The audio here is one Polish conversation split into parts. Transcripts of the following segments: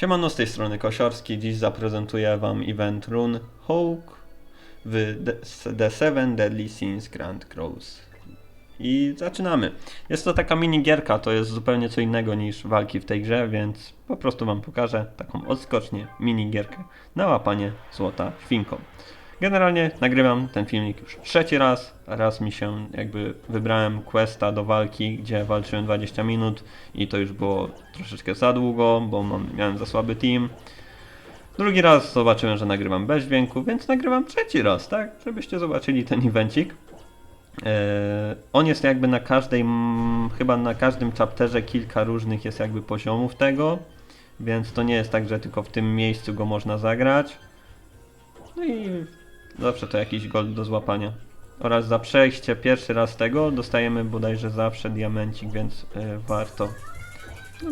Siemano, z tej strony Kosiorski. Dziś zaprezentuję Wam event Rune Hawk w The- Seven Deadly Sins Grand Cross. I zaczynamy. Jest to taka minigierka, to jest zupełnie co innego niż walki w tej grze, więc po prostu Wam pokażę taką odskocznie minigierkę na łapanie złota świnką. Generalnie nagrywam ten filmik już trzeci raz. Raz mi się jakby wybrałem questa do walki, gdzie walczyłem 20 minut i to już było troszeczkę za długo, bo mam, miałem za słaby team. Drugi raz zobaczyłem, że nagrywam bez dźwięku, więc nagrywam trzeci raz, tak? Żebyście zobaczyli ten evencik. Eee, on jest jakby na każdej, chyba na każdym chapterze kilka różnych jest jakby poziomów tego, więc to nie jest tak, że tylko w tym miejscu go można zagrać. No i zawsze to jakiś gold do złapania. Oraz za przejście pierwszy raz tego dostajemy bodajże zawsze diamencik, więc y, warto. No,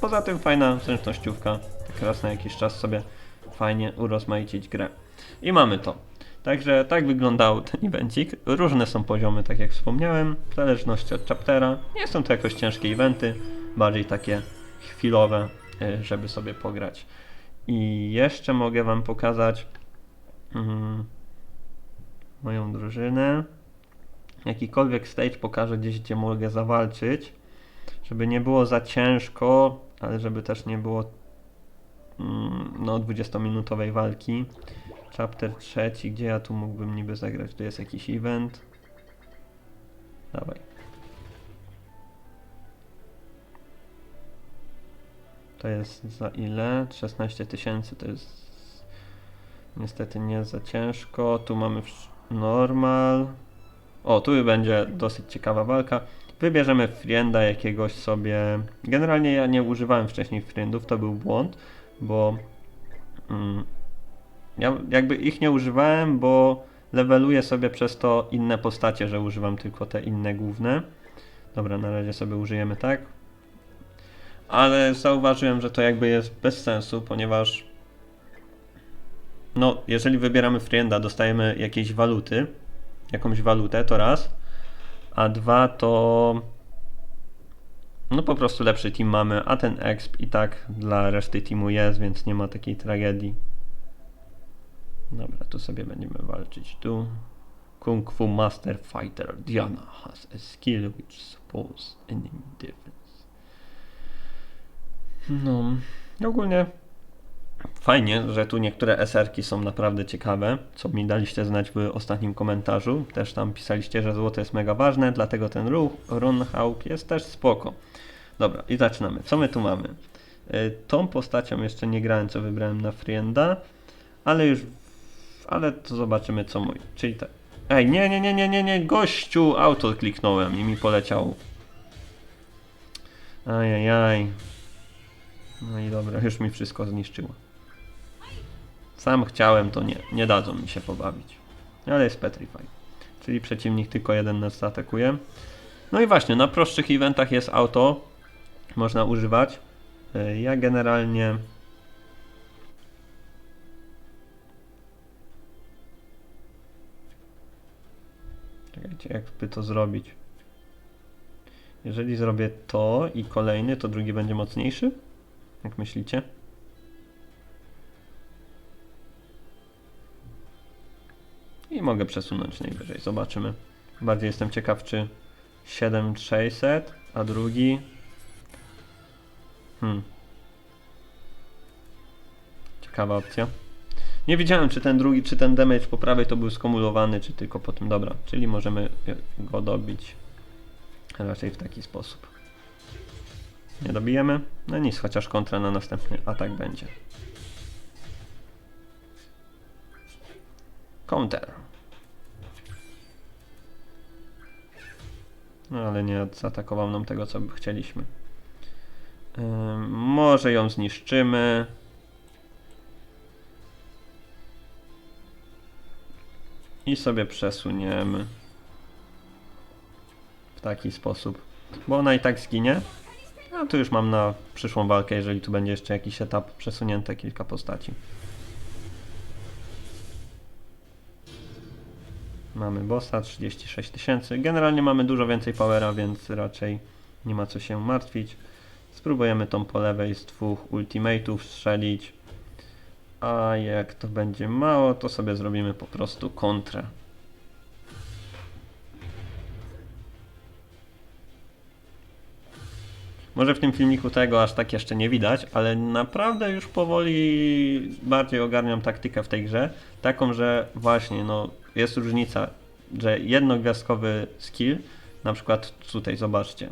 poza tym fajna zręcznościówka. Tak raz na jakiś czas sobie fajnie urozmaicić grę. I mamy to. Także tak wyglądał ten evencik. Różne są poziomy, tak jak wspomniałem, w zależności od chaptera. Nie są to jakoś ciężkie eventy, bardziej takie chwilowe, y, żeby sobie pograć. I jeszcze mogę Wam pokazać mm, moją drużynę. Jakikolwiek stage pokażę gdzieś, gdzie mogę zawalczyć, żeby nie było za ciężko, ale żeby też nie było mm, no 20-minutowej walki. Chapter trzeci, gdzie ja tu mógłbym niby zagrać? Tu jest jakiś event. Dawaj. To jest za ile? 16 tysięcy to jest niestety nie za ciężko. Tu mamy normal. O, tu będzie dosyć ciekawa walka. Wybierzemy frienda jakiegoś sobie. Generalnie ja nie używałem wcześniej friendów, to był błąd, bo mm, ja jakby ich nie używałem, bo leveluję sobie przez to inne postacie, że używam tylko te inne główne. Dobra, na razie sobie użyjemy tak. Ale zauważyłem, że to jakby jest bez sensu, ponieważ no, jeżeli wybieramy frienda, dostajemy jakieś waluty, jakąś walutę, to raz, a dwa to no po prostu lepszy team mamy, a ten exp i tak dla reszty teamu jest, więc nie ma takiej tragedii. Dobra, tu sobie będziemy walczyć tu. Kung Fu Master Fighter Diana has a skill which suppose any difference. No, ogólnie fajnie, że tu niektóre SR-ki są naprawdę ciekawe, co mi daliście znać w ostatnim komentarzu. Też tam pisaliście, że złoto jest mega ważne, dlatego ten ruch Runhawk jest też spoko. Dobra, i zaczynamy. Co my tu mamy? Y, Tą postacią jeszcze nie grałem, co wybrałem na Frienda, ale już, ale to zobaczymy co mój, czyli tak. Ej, nie, nie, nie, nie, nie, nie, gościu, auto kliknąłem i mi poleciał. Ajajaj. No i dobra, już mi wszystko zniszczyło. Sam chciałem, to nie, nie dadzą mi się pobawić. Ale jest Petrify. Czyli przeciwnik tylko jeden nas zaatakuje. No i właśnie, na prostszych eventach jest auto. Można używać. Y, Ja generalnie... Czekajcie, jakby to zrobić. Jeżeli zrobię to i kolejny, to drugi będzie mocniejszy? Jak myślicie? I mogę przesunąć najwyżej, zobaczymy. Bardziej jestem ciekaw, czy 7600, a drugi... Hmm. Ciekawa opcja. Nie wiedziałem, czy ten drugi, czy ten damage po prawej to był skumulowany, czy tylko po tym. Dobra, czyli możemy go dobić raczej w taki sposób. Nie dobijemy? No nic, chociaż kontra na następny atak będzie. Counter. No ale nie zaatakował nam tego, co chcieliśmy. Ym, może ją zniszczymy. I sobie przesuniemy. W taki sposób. Bo ona i tak zginie. No to już mam na przyszłą walkę, jeżeli tu będzie jeszcze jakiś etap przesunięte kilka postaci. Mamy bossa 36 tysięcy. Generalnie mamy dużo więcej powera, więc raczej nie ma co się martwić. Spróbujemy tą po lewej z dwóch ultimate'ów strzelić. A jak to będzie mało, to sobie zrobimy po prostu kontrę. Może w tym filmiku tego aż tak jeszcze nie widać, ale naprawdę już powoli bardziej ogarniam taktykę w tej grze. Taką, że właśnie no, jest różnica, że jednogwiazdkowy skill, na przykład tutaj zobaczcie,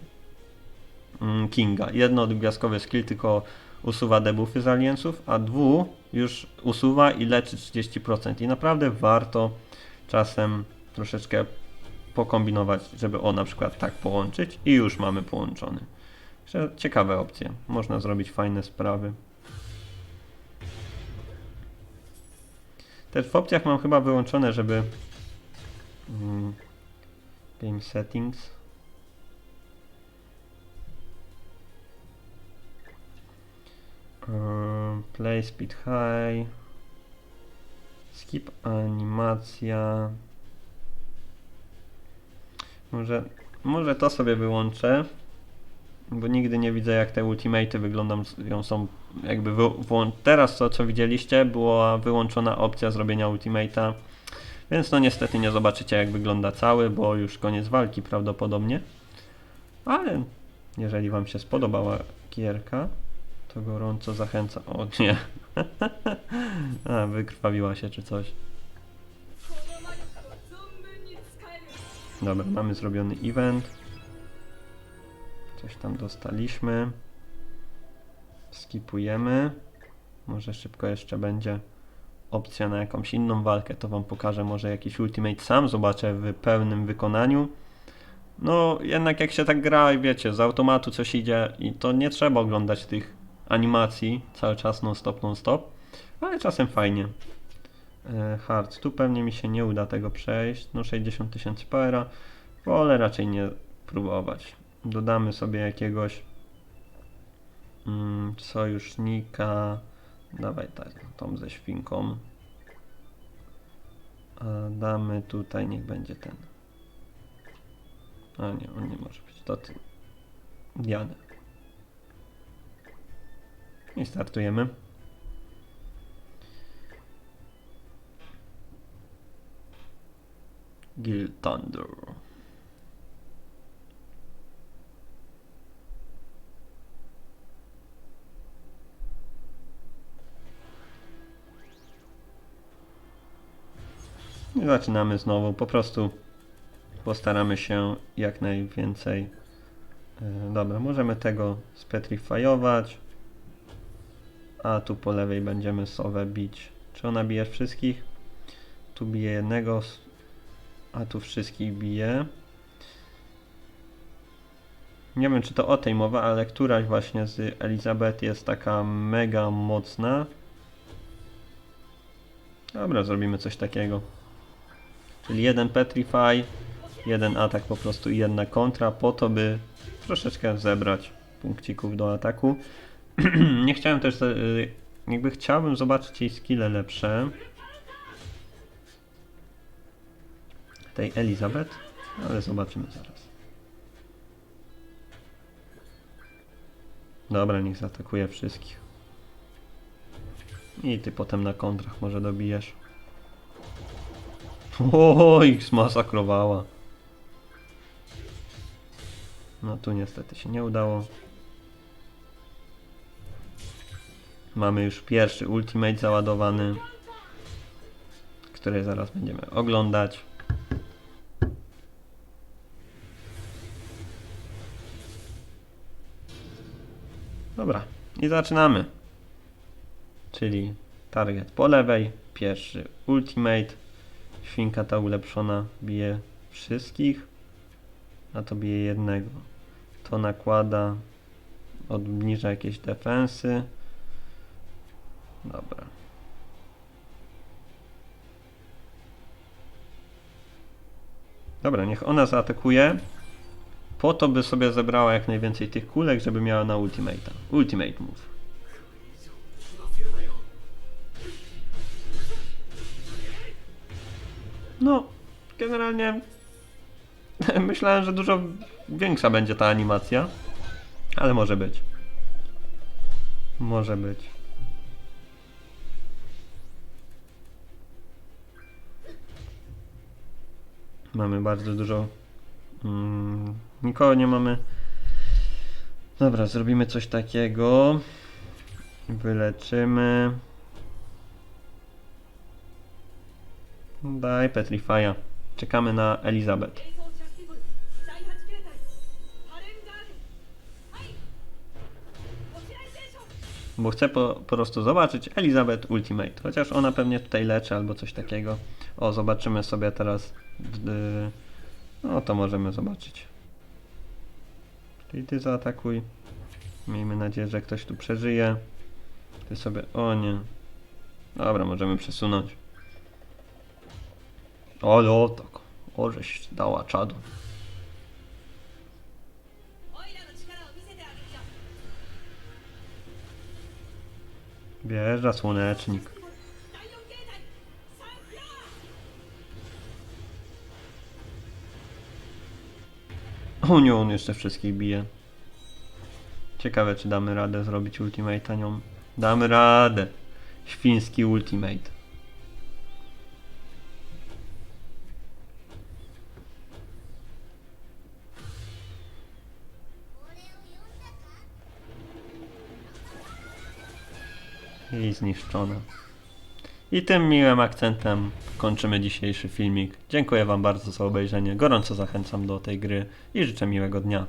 mm, Kinga, jednogwiazdkowy skill tylko usuwa debuffy z alienców, a dwu już usuwa i leczy 30%. I naprawdę warto czasem troszeczkę pokombinować, żeby o na przykład tak połączyć i już mamy połączony. Ciekawe opcje. Można zrobić fajne sprawy. Też w opcjach mam chyba wyłączone, żeby mm, game settings. Eee, play speed high. Skip animacja. Może, może to sobie wyłączę bo nigdy nie widzę jak te ultimate wyglądają, są jakby teraz to co widzieliście była wyłączona opcja zrobienia ultimate'a, więc no niestety nie zobaczycie jak wygląda cały, bo już koniec walki prawdopodobnie, ale jeżeli Wam się spodobała gierka, to gorąco zachęcam, o nie, A, wykrwawiła się czy coś. Dobra, mamy zrobiony event. Coś tam dostaliśmy. Skipujemy. Może szybko jeszcze będzie opcja na jakąś inną walkę. To wam pokażę może jakiś ultimate sam. Zobaczę w pełnym wykonaniu. No, jednak jak się tak gra i wiecie, z automatu coś idzie i to nie trzeba oglądać tych animacji cały czas non stop, non stop. Ale czasem fajnie. E, Hard. Tu pewnie mi się nie uda tego przejść. No 60 tysięcy powera. Wolę raczej nie próbować. Dodamy sobie jakiegoś mm, sojusznika. Dawaj tak, tą ze świnką. Damy tutaj, niech będzie ten. A nie, on nie może być. To ty. Diana. I startujemy. Gil Thunder. I zaczynamy znowu. Po prostu postaramy się jak najwięcej. E, dobra, możemy tego spetrifiować. A tu po lewej będziemy sowę bić. Czy ona bije wszystkich? Tu bije jednego, a tu wszystkich bije. Nie wiem, czy to o tej mowa, ale któraś właśnie z Elizabeth jest taka mega mocna. Dobra, zrobimy coś takiego. Czyli jeden Petrify, jeden atak po prostu i jedna kontra, po to by troszeczkę zebrać punkcików do ataku. Nie chciałem też, y, jakby chciałbym zobaczyć jej skille lepsze. Tej Elizabeth, ale zobaczymy zaraz. Dobra, niech zaatakuje wszystkich. I ty potem na kontrach może dobijesz. O, ich zmasakrowała. No tu niestety się nie udało. Mamy już pierwszy ultimate załadowany, który zaraz będziemy oglądać. Dobra, i zaczynamy. Czyli target po lewej, pierwszy ultimate. Świnka ta ulepszona bije wszystkich, a to bije jednego. To nakłada, obniża jakieś defensy. Dobra. Dobra, niech ona zaatakuje. Po to by sobie zebrała jak najwięcej tych kulek, żeby miała na ultimate'a. Ultimate move. No, generalnie myślałem, że dużo większa będzie ta animacja, ale może być. Może być. Mamy bardzo dużo. Mm, nikogo nie mamy. Dobra, zrobimy coś takiego. Wyleczymy. Daj Petrifaja. Czekamy na Elizabeth. Bo chcę po, po prostu zobaczyć Elizabeth Ultimate. Chociaż ona pewnie tutaj leczy albo coś takiego. O, zobaczymy sobie teraz. No to możemy zobaczyć. Czyli ty zaatakuj. Miejmy nadzieję, że ktoś tu przeżyje. Ty sobie. O nie. Dobra, możemy przesunąć. Ale o tak, o dała czadu. Wjeżdża słonecznik. O nie, on jeszcze wszystkich bije. Ciekawe, czy damy radę zrobić ultimate nią. Damy radę. Świński ultimate. I zniszczona. I tym miłym akcentem kończymy dzisiejszy filmik. Dziękuję Wam bardzo za obejrzenie. Gorąco zachęcam do tej gry i życzę miłego dnia.